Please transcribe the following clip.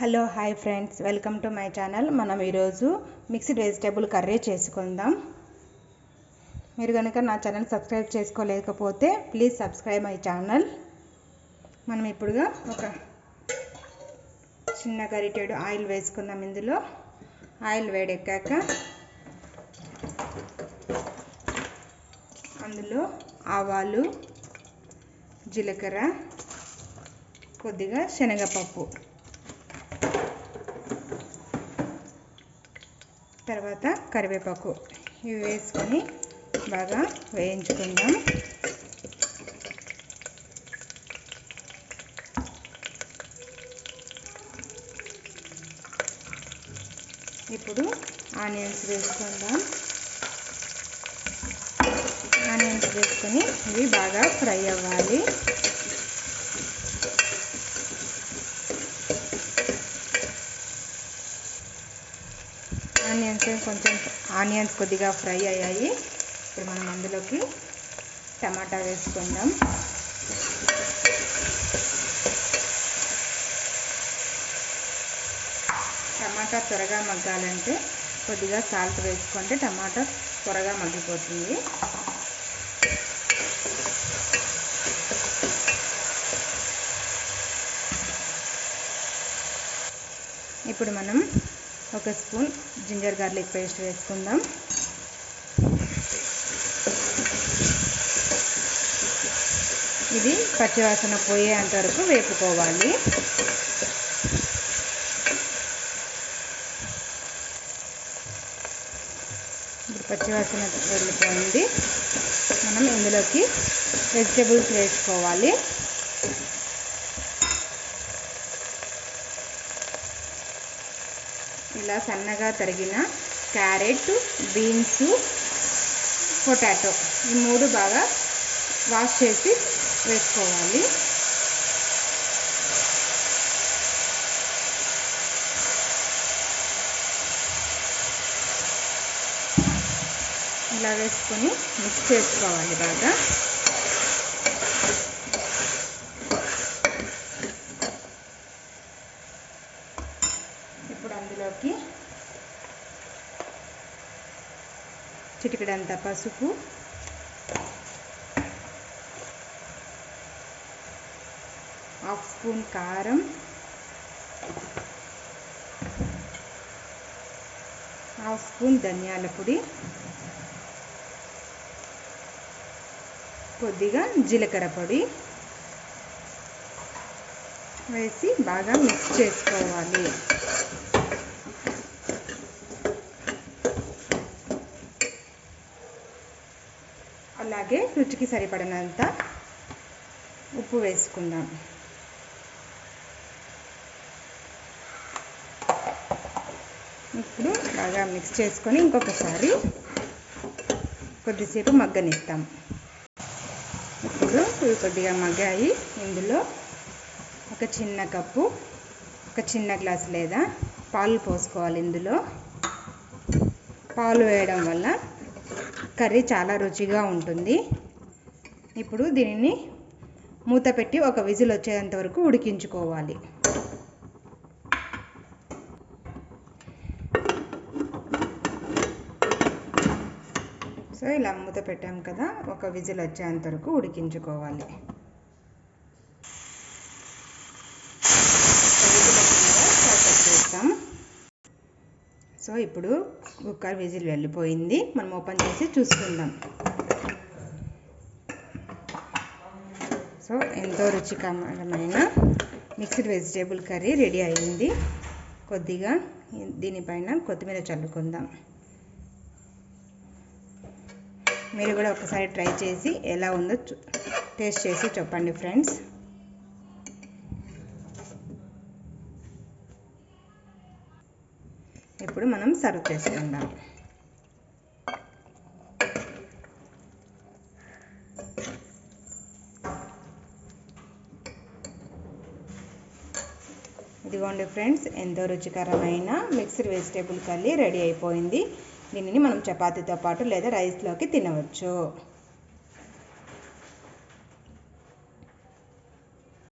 Hello hi friends. Welcome to my channel. మనం ఈరోజు mixed vegetable curry చేసుకుందాం. మీరు కనుక నా ఛానల్ సబ్స్క్రైబ్ చేసుకోలేకపోతే ప్లీజ్ సబ్స్క్రైబ్ మై ఛానల్. మనం ఇప్పుడుగా ఒక చిన్న గరిటెడు ఆయిల్ వేసుకుందాం ఇందులో. ఆయిల్ వేడెక్కాక అందులో ఆవాలు జీలకర్ర కొద్దిగా శనగపప్పు. తర్వాత కరివేపాకు ఇవి వేసుకొని బాగా వేయించుకుందాం. ఇప్పుడు ఆనియన్స్ వేసుకుందాం. ఆనియన్స్ వేసుకొని ఇవి బాగా ఫ్రై అవ్వాలి. కొంచెం కొంచెం ఆనియన్స్ కొద్దిగా ఫ్రై అయ్యాయి. ఇప్పుడు మనం అందులోకి టమాటా వేసుకుందాం. టమాటా త్వరగా మగ్గాలంటే కొద్దిగా సాల్ట్ వేసుకుంటే టమాటా త్వరగా మగ్గిపోతుంది. ఇప్పుడు మనం ఒక స్పూన్ జింజర్ గార్లిక్ పేస్ట్ వేసుకుందాం. ఇది పచ్చివాసన పోయేంత వరకు వేపుకోవాలి. ఇప్పుడు పచ్చివాసన వెళ్ళిపోయింది. మనం ఇందులోకి వెజిటేబుల్స్ వేసుకోవాలి. ఇలా సన్నగా తరిగిన క్యారెట్ బీన్స్ పొటాటో ఈ మూడు బాగా వాష్ చేసి వేసుకోవాలి. ఇలా వేసుకొని మిక్స్ చేసుకోవాలి బాగా. ఇప్పుడు చిటికడంత పసుపు. హాఫ్ స్పూన్ కారం. హాఫ్ స్పూన్ ధనియాల పొడి. కొద్దిగా జీలకర్ర పొడి వేసి బాగా మిక్స్ చేసుకోవాలి. అలాగే రుచికి సరిపడినంత ఉప్పు వేసుకుందాం. ఇప్పుడు బాగా మిక్స్ చేసుకొని ఇంకొకసారి కొద్దిసేపు మగ్గనిస్తాం ఇప్పుడు ఇవి కొద్దిగా మగ్గాయి. ఇందులో ఒక చిన్న కప్పు ఒక చిన్న గ్లాస్ లేదా పాలు పోసుకోవాలి ఇందులో. పాలు వేయడం వల్ల కర్రీ చాలా రుచిగా ఉంటుంది. ఇప్పుడు దీనిని మూత పెట్టి ఒక విజిల్ వచ్చేంత వరకు ఉడికించుకోవాలి. సో ఇలా మూత పెట్టాం కదా ఒక విజిల్ వచ్చేంత వరకు ఉడికించుకోవాలి. చేస్తాం సో ఇప్పుడు కుక్కర్ విజిల్ వెళ్ళిపోయింది. మనం ఓపెన్ చేసి చూసుకుందాం. సో ఎంతో రుచికరమైన మిక్స్డ్ వెజిటేబుల్ కర్రీ రెడీ అయింది. కొద్దిగా దీనిపైన కొత్తిమీర చల్లుకుందాం. మీరు కూడా ఒకసారి ట్రై చేసి ఎలా ఉందో టేస్ట్ చేసి చెప్పండి ఫ్రెండ్స్. ఇప్పుడు మనం సర్వ్ చేసుకుందాం ఇదిగోండి ఫ్రెండ్స్ ఎంతో రుచికరమైన మిక్స్డ్ వెజిటేబుల్ కర్రీ రెడీ అయిపోయింది. దీనిని మనం చపాతీతో పాటు లేదా రైస్లోకి తినవచ్చు.